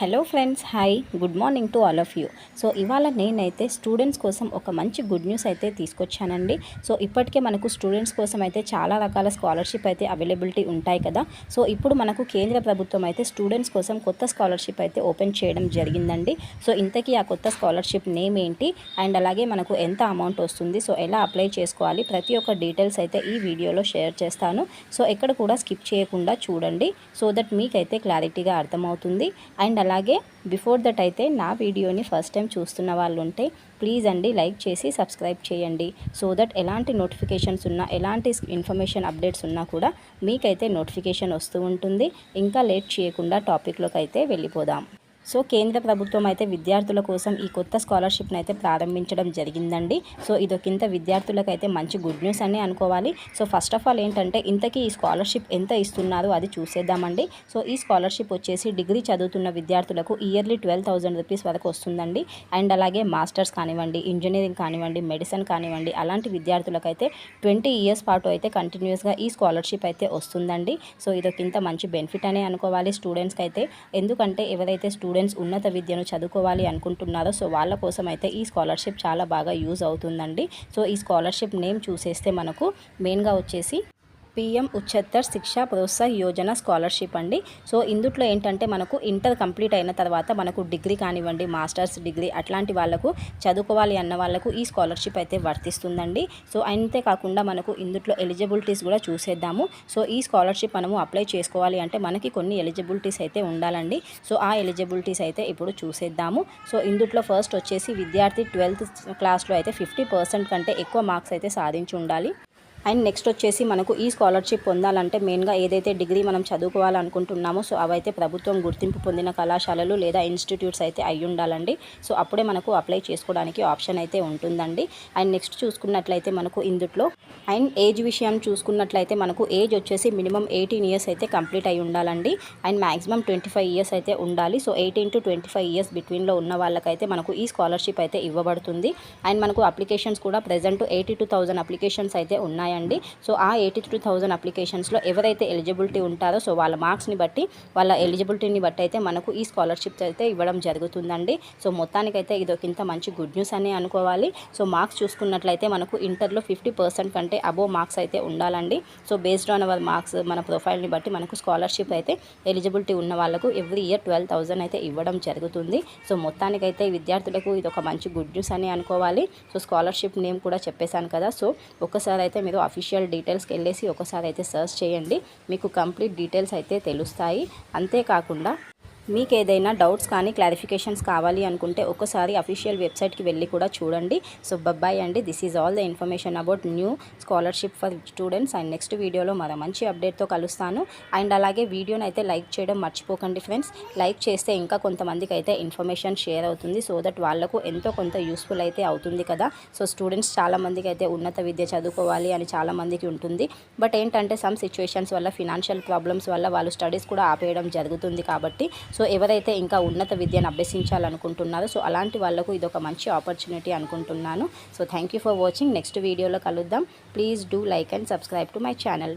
Hello friends hi good morning to all of you so ఇవాళ నేనైతే students కోసం ఒక మంచి గుడ్ న్యూస్ అయితే తీసుకొచ్చానండి. సో ఇప్పటికే మనకు స్టూడెంట్స్ కోసం అయితే చాలా రకాల స్కాలర్షిప్ అయితే అవైలబిలిటీ ఉంటాయి కదా. సో ఇప్పుడు మనకు కేంద్ర ప్రభుత్వం అయితే స్టూడెంట్స్ కోసం కొత్త స్కాలర్షిప్ అయితే ఓపెన్ చేయడం జరిగిందండి. సో ఇంతకీ ఆ కొత్త స్కాలర్షిప్ నేమ్ ఏంటి? అండ్ అలాగే మనకు ఎంత అమౌంట్ వస్తుంది? సో ఎలా అప్లై చేసుకోవాలి? ప్రతి ఒక్క డీటెయిల్స్ అయితే ఈ వీడియోలో షేర్ చేస్తాను. సో ఎక్కడ కూడా స్కిప్ చేయకుండా చూడండి. సో దట్ మీకైతే క్లారిటీగా అర్థమవుతుంది. అండ్ అలాగే బిఫోర్ దట్ అయితే నా వీడియోని ఫస్ట్ టైం చూస్తున్న వాళ్ళు ఉంటే ప్లీజ్ అండి లైక్ చేసి సబ్స్క్రైబ్ చేయండి. సో దట్ ఎలాంటి నోటిఫికేషన్స్ ఉన్నా ఎలాంటి ఇన్ఫర్మేషన్ అప్డేట్స్ ఉన్నా కూడా మీకైతే నోటిఫికేషన్ వస్తూ ఉంటుంది. ఇంకా లేట్ చేయకుండా టాపిక్లోకి అయితే వెళ్ళిపోదాం. సో కేంద్ర ప్రభుత్వం అయితే విద్యార్థుల కోసం ఈ కొత్త స్కాలర్షిప్ని అయితే ప్రారంభించడం జరిగిందండి. సో ఇదొకింత విద్యార్థులకు అయితే మంచి గుడ్ న్యూస్ అని అనుకోవాలి. సో ఫస్ట్ ఆఫ్ ఆల్ ఏంటంటే ఇంతకీ ఈ స్కాలర్షిప్ ఎంత ఇస్తున్నారో అది చూసేద్దామండి. సో ఈ స్కాలర్షిప్ వచ్చేసి డిగ్రీ చదువుతున్న విద్యార్థులకు ఇయర్లీ ట్వెల్వ్ థౌజండ్ రూపీస్ వరకు వస్తుందండి. అండ్ అలాగే మాస్టర్స్ కానివ్వండి ఇంజనీరింగ్ కానివ్వండి మెడిసిన్ కానివ్వండి అలాంటి విద్యార్థులకైతే ట్వంటీ ఇయర్స్ పాటు అయితే కంటిన్యూస్గా ఈ స్కాలర్షిప్ అయితే వస్తుందండి. సో ఇదొకింత మంచి బెనిఫిట్ అనే అనుకోవాలి స్టూడెంట్స్కి అయితే ఎందుకంటే ఎవరైతే స్టూడెంట్స్ ఉన్నత విద్యను చదువుకోవాలి అనుకుంటున్నారో సో వాళ్ళ కోసం అయితే ఈ స్కాలర్షిప్ చాలా బాగా యూజ్ అవుతుందండి. సో ఈ స్కాలర్షిప్ నేమ్ చూసేస్తే మనకు మెయిన్గా వచ్చేసి పిఎం ఉచ్చత్తర్ శిక్షా ప్రోత్సాహ యోజన స్కాలర్షిప్ అండి. సో ఇందుట్లో ఏంటంటే మనకు ఇంటర్ కంప్లీట్ అయిన తర్వాత మనకు డిగ్రీ కానివ్వండి మాస్టర్స్ డిగ్రీ అట్లాంటి వాళ్ళకు చదువుకోవాలి అన్న వాళ్ళకు ఈ స్కాలర్షిప్ అయితే వర్తిస్తుందండి. సో అంతేకాకుండా మనకు ఇందుట్లో ఎలిజిబిలిటీస్ కూడా చూసేద్దాము. సో ఈ స్కాలర్షిప్ మనము అప్లై చేసుకోవాలి అంటే మనకి కొన్ని ఎలిజిబిలిటీస్ అయితే ఉండాలండి. సో ఆ ఎలిజిబిలిటీస్ అయితే ఇప్పుడు చూసేద్దాము. సో ఇందుట్లో ఫస్ట్ వచ్చేసి విద్యార్థి ట్వెల్త్ క్లాస్లో అయితే ఫిఫ్టీ పర్సెంట్ కంటే ఎక్కువ మార్క్స్ అయితే సాధించి ఉండాలి. అండ్ నెక్స్ట్ వచ్చేసి మనకు ఈ స్కాలర్షిప్ పొందాలంటే మెయిన్గా ఏదైతే డిగ్రీ మనం చదువుకోవాలనుకుంటున్నామో సో అవైతే ప్రభుత్వం గుర్తింపు పొందిన కళాశాలలు లేదా ఇన్స్టిట్యూట్స్ అయితే అయి ఉండాలండి. సో అప్పుడే మనకు అప్లై చేసుకోవడానికి ఆప్షన్ అయితే ఉంటుందండి. అండ్ నెక్స్ట్ చూసుకున్నట్లయితే మనకు ఇందుట్లో అండ్ ఏజ్ విషయం చూసుకున్నట్లయితే మనకు ఏజ్ వచ్చేసి మినిమం ఎయిటీన్ ఇయర్స్ అయితే కంప్లీట్ అయి ఉండాలండి. And maximum twenty five years అయితే ఉండాలి. So eighteen to twenty five years బిట్వీన్లో ఉన్న వాళ్ళకైతే మనకు ఈ స్కాలర్షిప్ అయితే ఇవ్వబడుతుంది. అండ్ మనకు అప్లికేషన్స్ కూడా present eighty two thousand applications అయితే ఉన్నాయి. ఉన్నాయండి. సో ఆ ఎయిటీ టూ థౌజండ్ అప్లికేషన్స్లో ఎవరైతే ఎలిజిబిలిటీ ఉంటారో సో వాళ్ళ మార్క్స్ని బట్టి వాళ్ళ ఎలిజిబిలిటీని బట్టి అయితే మనకు ఈ స్కాలర్షిప్ అయితే ఇవ్వడం జరుగుతుందండి. సో మొత్తానికైతే ఇది ఒక ఇంత మంచి గుడ్ న్యూస్ అని అనుకోవాలి. సో మార్క్స్ చూసుకున్నట్లయితే మనకు ఇంటర్లో ఫిఫ్టీ పర్సెంట్ కంటే అబోవ్ మార్క్స్ అయితే ఉండాలండి. So based on our marks మన ప్రొఫైల్ని బట్టి మనకు స్కాలర్షిప్ అయితే ఎలిజిబిలిటీ ఉన్న వాళ్ళకు ఎవ్రీ ఇయర్ ట్వెల్వ్ థౌజండ్ అయితే ఇవ్వడం జరుగుతుంది. సో మొత్తానికైతే విద్యార్థులకు ఇది ఒక మంచి గుడ్ న్యూస్ అని అనుకోవాలి. సో స్కాలర్షిప్ నేమ్ కూడా చెప్పేశాను కదా. సో ఒకసారి అయితే మీరు అఫీషియల్ డీటెయిల్స్కి వెళ్ళేసి ఒకసారి అయితే సర్చ్ చేయండి. మీకు కంప్లీట్ డీటెయిల్స్ అయితే తెలుస్తాయి. అంతేకాకుండా మీకు ఏదైనా డౌట్స్ కానీ క్లారిఫికేషన్స్ కావాలి అనుకుంటే ఒకసారి అఫీషియల్ వెబ్సైట్కి వెళ్ళి కూడా చూడండి. సో బబ్బాయ్ అండి. This is all the information about new scholarship for students. And next వీడియోలో మరో మంచి అప్డేట్తో కలుస్తాను. అండ్ అలాగే వీడియోని అయితే లైక్ చేయడం మర్చిపోకండి ఫ్రెండ్స్. లైక్ చేస్తే ఇంకా కొంతమందికి అయితే ఇన్ఫర్మేషన్ షేర్ అవుతుంది. సో దట్ వాళ్ళకు ఎంతో కొంత యూస్ఫుల్ అయితే అవుతుంది కదా. సో స్టూడెంట్స్ చాలామందికి అయితే ఉన్నత విద్య చదువుకోవాలి అని చాలామందికి ఉంటుంది. బట్ ఏంటంటే సమ్ సిచ్యువేషన్స్ వల్ల ఫినాన్షియల్ ప్రాబ్లమ్స్ వల్ల వాళ్ళు స్టడీస్ కూడా ఆపేయడం జరుగుతుంది కాబట్టి సో సో ఎవరైతే ఇంకా ఉన్నత విద్యను అభ్యసించాలనుకుంటున్నారో సో అలాంటి వాళ్ళకు ఇది ఒక మంచి ఆపర్చునిటీ అనుకుంటున్నాను. So thank you for watching next వీడియోలో కలుద్దాం. Please do like and subscribe to my channel